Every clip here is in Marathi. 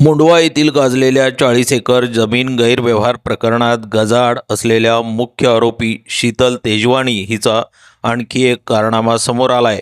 मुंडवा येथील गाजलेल्या चाळीस एकर जमीन गैरव्यवहार प्रकरणात गजाड असलेल्या मुख्य आरोपी शीतल तेजवानी हिचा आणखी एक कारनामा समोर आलाय.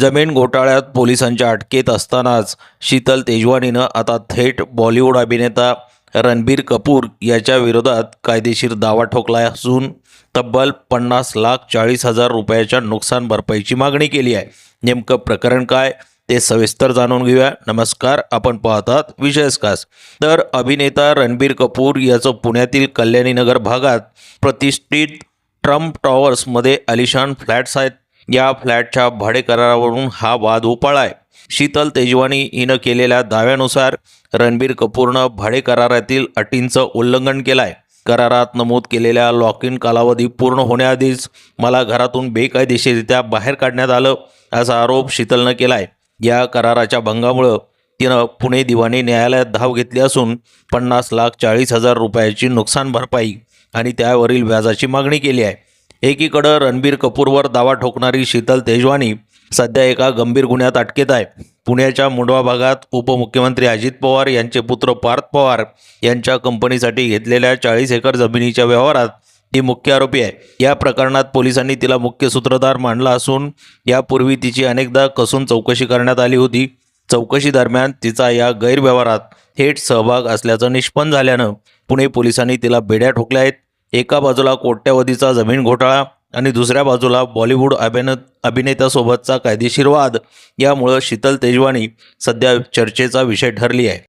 जमीन घोटाळ्यात पोलिसांच्या अटकेत असतानाच शीतल तेजवानीनं आता थेट बॉलिवूड अभिनेता रणबीर कपूर याच्या विरोधात कायदेशीर दावा ठोकला असून तब्बल पन्नास लाख चाळीस हजार रुपयाच्या नुकसान भरपाईची मागणी केली आहे. नेमकं प्रकरण काय? ते सविस्तर जाणून घेऊया. नमस्कार आपण पाहतात विशेष खास. तर अभिनेता रणबीर कपूर याचं पुण्यातील कल्याणीनगर भागात प्रतिष्ठित ट्रम्प टॉवर्समध्ये आलिशान फ्लॅट्स आहेत. या फ्लॅटच्या भाडेकरारावरून हा वाद उपाळा आहे. शीतल तेजवानी हिनं केलेल्या दाव्यानुसार रणबीर कपूरनं भाडे करारातील अटींचं उल्लंघन केलं आहे करारात नमूद केलेल्या लॉक इन कालावधी पूर्ण होण्याआधीच मला घरातून बेकायदेशीररित्या बाहेर काढण्यात आलं असा आरोप शीतलनं केला आहे या कराराच्या भंगामुळं तिनं पुणे दिवाणी न्यायालयात धाव घेतली असून पन्नास लाख चाळीस हजार रुपयाची नुकसान भरपाई आणि त्यावरील व्याजाची मागणी केली आहे. एकीकडं रणबीर कपूरवर दावा ठोकणारी शीतल तेजवानी सध्या एका गंभीर गुन्ह्यात अटकेत आहे. पुण्याच्या मुंडवा भागात उपमुख्यमंत्री अजित पवार यांचे पुत्र पार्थ पवार यांच्या कंपनीसाठी घेतलेल्या चाळीस एकर जमिनीच्या व्यवहारात ती मुख्य आरोपी आहे. या प्रकरणात पोलिसांनी तिला मुख्य सूत्रधार मानला असून यापूर्वी तिची अनेकदा कसून चौकशी करण्यात आली होती. चौकशी दरम्यान तिचा या गैरव्यवहारात थेट सहभाग असल्याचं निष्पन्न झाल्यानं पुणे पोलिसांनी तिला बेड्या ठोकल्या आहेत. एका बाजूला कोट्यवधीचा जमीन घोटाळा आणि दुसऱ्या बाजूला बॉलिवूड अभिन अभिनेत्यासोबतचा कायदेशीर वाद. यामुळं शीतल तेजवानी सध्या चर्चेचा विषय ठरली आहे.